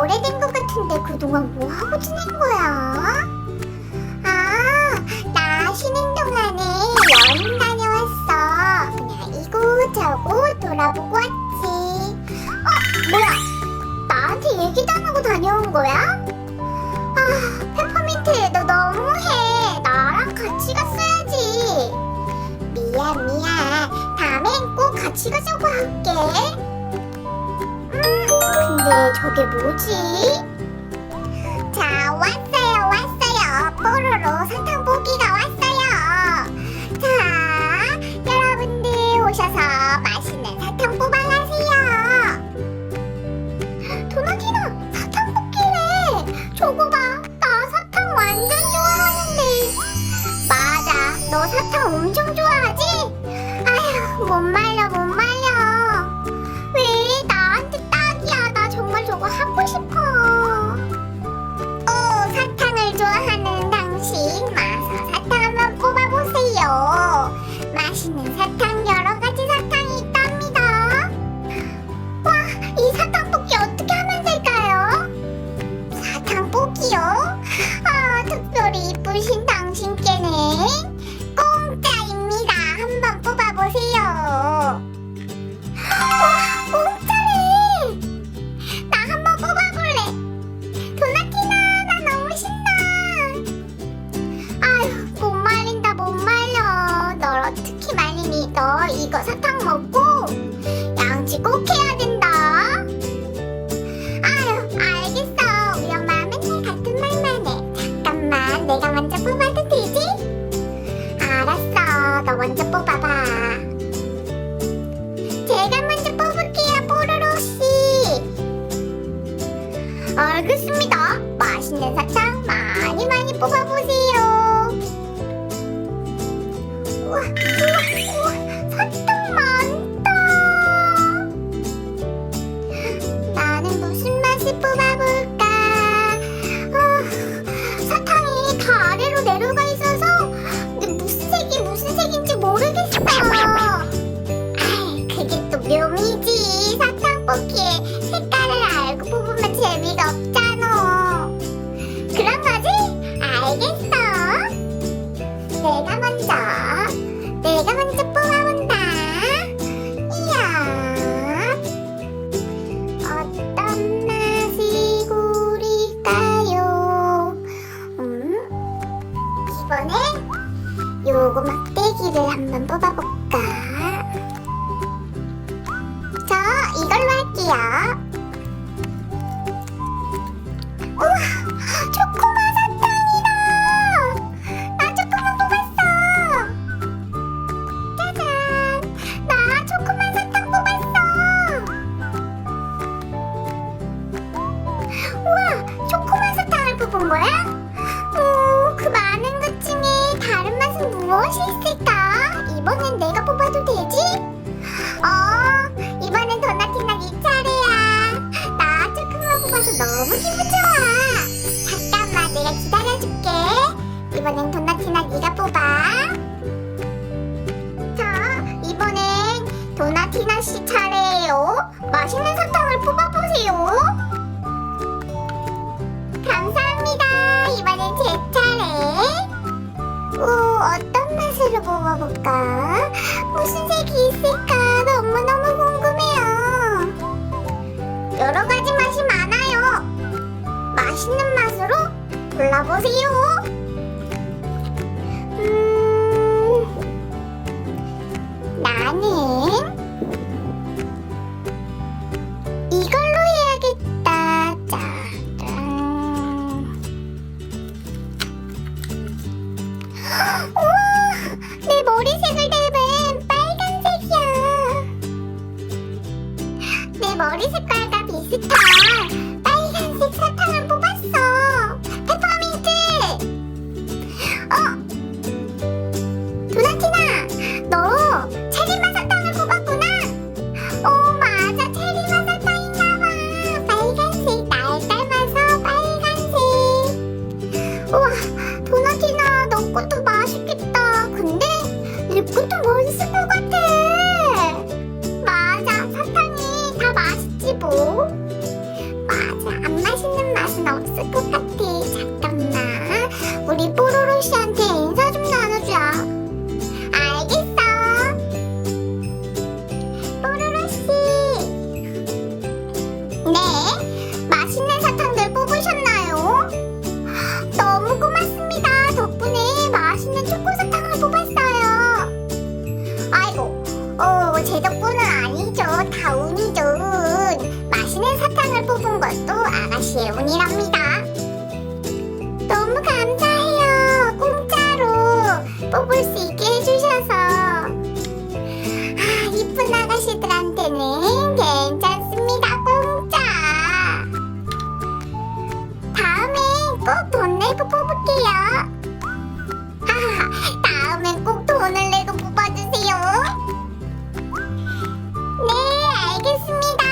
오래된 것 같은데 그동안 뭐 하고 지낸 거야? 아, 나 쉬는 동안에 여행 다녀왔어. 그냥 이곳저곳 돌아보고 왔지. 어, 뭐야? 나한테 얘기도 안 하고 다녀온 거야? 아, 페퍼민트, 너 너무해. 나랑 같이 갔어야지. 미안, 미안. 다음엔 꼭 같이 가자고 할게. 저게 뭐지? 자, 왔어요, 왔어요. 뽀로로 사탕 뽑기가 왔어요. 자, 여러분들 오셔서 맛있는 사탕 뽑아가세요. 도나티나 사탕 뽑기래. 저거 봐, 나 사탕 완전 좋아하는데. 맞아, 너 사탕 엄청 너이 무엇이 있을까? 이번엔 내가 뽑아도 되지? 어, 이번엔 도나티나 네 차례야. 나 초코맛 뽑아서 너무 기분 좋아. 잠깐만, 내가 기다려줄게. 이번엔 도나티나 네가 뽑아. 자, 이번엔 도나티나 씨 차례예요. 맛있는 사탕을 뽑아보세요. 뽑아볼까? 무슨 색이 있을까? 너무너무 궁금해요. 여러 가지 맛이 많아요. 맛있는 맛으로 골라보세요. 머리 색깔과 비슷한 빨간색 사탕을 뽑았어. 페퍼민트. 어, 도나티나, 너 체리맛 사탕을 뽑았구나. 오, 맞아, 체리맛 사탕인가봐. 빨간색 날 닮아서 빨간색. 우와, 도나티나 너 것도 맛있겠다. 근데 내 것도 맛있을 것 질문이랍니다. 너무 감사해요. 공짜로 뽑을 수 있게 해주셔서. 아, 이쁜 아가씨들한테는 괜찮습니다. 공짜. 다음에 꼭 돈 내고 뽑을게요. 아, 내고 뽑아주세요. 네, 알겠습니다.